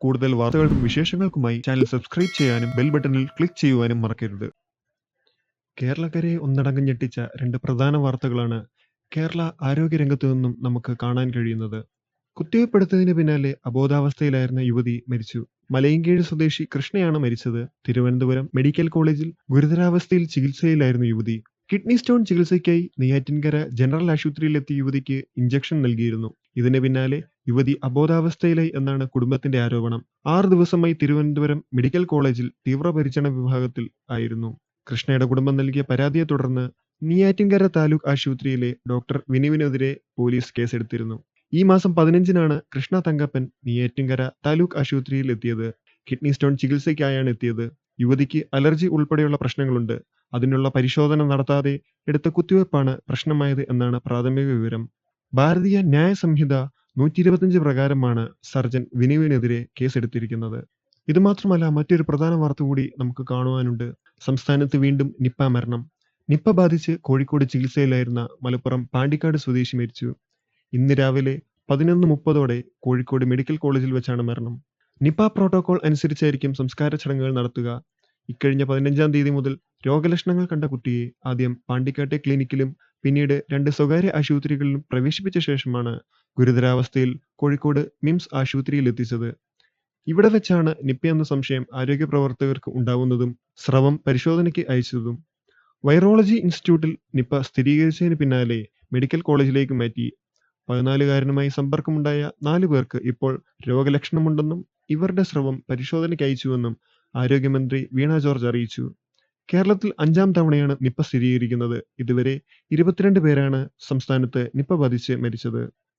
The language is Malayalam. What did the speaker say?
കൂടുതൽ വാർത്തകൾക്കും വിശേഷങ്ങൾക്കുമായി ചാനൽ സബ്സ്ക്രൈബ് ചെയ്യാനും ബെൽ ബട്ടണിൽ ക്ലിക്ക് ചെയ്യുവാനും മറക്കരുത്. കേരളക്കരയെ ഒന്നടങ്കം ഞെട്ടിച്ച രണ്ട് പ്രധാന വാർത്തകളാണ് കേരള ആരോഗ്യരംഗത്തു നിന്നും നമുക്ക് കാണാൻ കഴിയുന്നത്. കുത്തിവെപ്പെടുത്തതിന് പിന്നാലെ അബോധാവസ്ഥയിലായിരുന്ന യുവതി മരിച്ചു. മലയങ്കീഴ് സ്വദേശി കൃഷ്ണയാണ് മരിച്ചത്. തിരുവനന്തപുരം മെഡിക്കൽ കോളേജിൽ ഗുരുതരാവസ്ഥയിൽ ചികിത്സയിലായിരുന്നു യുവതി. കിഡ്നി സ്റ്റോൺ ചികിത്സയ്ക്കായി നെയ്യാറ്റിൻകര ജനറൽ ആശുപത്രിയിലെത്തിയ യുവതിക്ക് ഇഞ്ചക്ഷൻ നൽകിയിരുന്നു. ഇതിന് പിന്നാലെ യുവതി അബോധാവസ്ഥയിലായി എന്നാണ് കുടുംബത്തിന്റെ ആരോപണം. ആറു ദിവസമായി തിരുവനന്തപുരം മെഡിക്കൽ കോളേജിൽ തീവ്രപരിചരണ വിഭാഗത്തിൽ ആയിരുന്നു. കൃഷ്ണയുടെ കുടുംബം നൽകിയ പരാതിയെ തുടർന്ന് നെയ്യാറ്റിൻകര താലൂക്ക് ആശുപത്രിയിലെ ഡോക്ടർ വിനുവിനെതിരെ പോലീസ് കേസെടുത്തിരുന്നു. ഈ മാസം പതിനഞ്ചിനാണ് കൃഷ്ണ തങ്കപ്പൻ നെയ്യാറ്റിൻകര താലൂക്ക് ആശുപത്രിയിൽ എത്തിയത്. കിഡ്നി സ്റ്റോൺ ചികിത്സയ്ക്കായാണ് എത്തിയത്. യുവതിക്ക് അലർജി ഉൾപ്പെടെയുള്ള പ്രശ്നങ്ങളുണ്ട്. അതിനുള്ള പരിശോധന നടത്താതെ എടുത്ത കുത്തിവയ്പ്പാണ് പ്രശ്നമായത് എന്നാണ് പ്രാഥമിക വിവരം. ഭാരതീയ ന്യായ സംഹിത നൂറ്റി ഇരുപത്തിയഞ്ച് പ്രകാരമാണ് സർജൻ വിനുവിനെതിരെ കേസെടുത്തിരിക്കുന്നത്. ഇതുമാത്രമല്ല മറ്റൊരു പ്രധാന വാർത്ത കൂടി നമുക്ക് കാണുവാനുണ്ട്. സംസ്ഥാനത്ത് വീണ്ടും നിപ്പ മരണം. നിപ്പ ബാധിച്ച് കോഴിക്കോട് ചികിത്സയിലായിരുന്ന മലപ്പുറം പാണ്ടിക്കാട് സ്വദേശി മരിച്ചു. ഇന്ന് രാവിലെ പതിനൊന്ന് മുപ്പതോടെ കോഴിക്കോട് മെഡിക്കൽ കോളേജിൽ വെച്ചാണ് മരണം. നിപ്പ പ്രോട്ടോകോൾ അനുസരിച്ചായിരിക്കും സംസ്കാര ചടങ്ങുകൾ നടത്തുക. ഇക്കഴിഞ്ഞ പതിനഞ്ചാം തീയതി മുതൽ രോഗലക്ഷണങ്ങൾ കണ്ട കുട്ടിയെ ആദ്യം പാണ്ടിക്കാട്ടെ ക്ലിനിക്കിലും പിന്നീട് രണ്ട് സ്വകാര്യ ആശുപത്രികളിലും പ്രവേശിപ്പിച്ച ശേഷമാണ് ഗുരുതരാവസ്ഥയിൽ കോഴിക്കോട് മിംസ് ആശുപത്രിയിൽ എത്തിച്ചത്. ഇവിടെ വെച്ചാണ് നിപ്പ എന്ന സംശയം ആരോഗ്യ പ്രവർത്തകർക്ക് ഉണ്ടാവുന്നതും സ്രവം പരിശോധനയ്ക്ക് അയച്ചതും. വൈറോളജി ഇൻസ്റ്റിറ്റ്യൂട്ടിൽ നിപ്പ സ്ഥിരീകരിച്ചതിന് പിന്നാലെ മെഡിക്കൽ കോളേജിലേക്ക് മാറ്റി. പതിനാലുകാരനുമായി സമ്പർക്കമുണ്ടായ നാലു പേർക്ക് ഇപ്പോൾ രോഗലക്ഷണമുണ്ടെന്നും ഇവരുടെ സ്രവം പരിശോധനയ്ക്ക് അയച്ചുവെന്നും ആരോഗ്യമന്ത്രി വീണ ജോർജ് അറിയിച്ചു. കേരളത്തിൽ അഞ്ചാം തവണയാണ് നിപ്പ സ്ഥിരീകരിക്കുന്നത്. ഇതുവരെ ഇരുപത്തിരണ്ട് പേരാണ് സംസ്ഥാനത്ത് നിപ്പ ബാധിച്ച് മരിച്ചത്.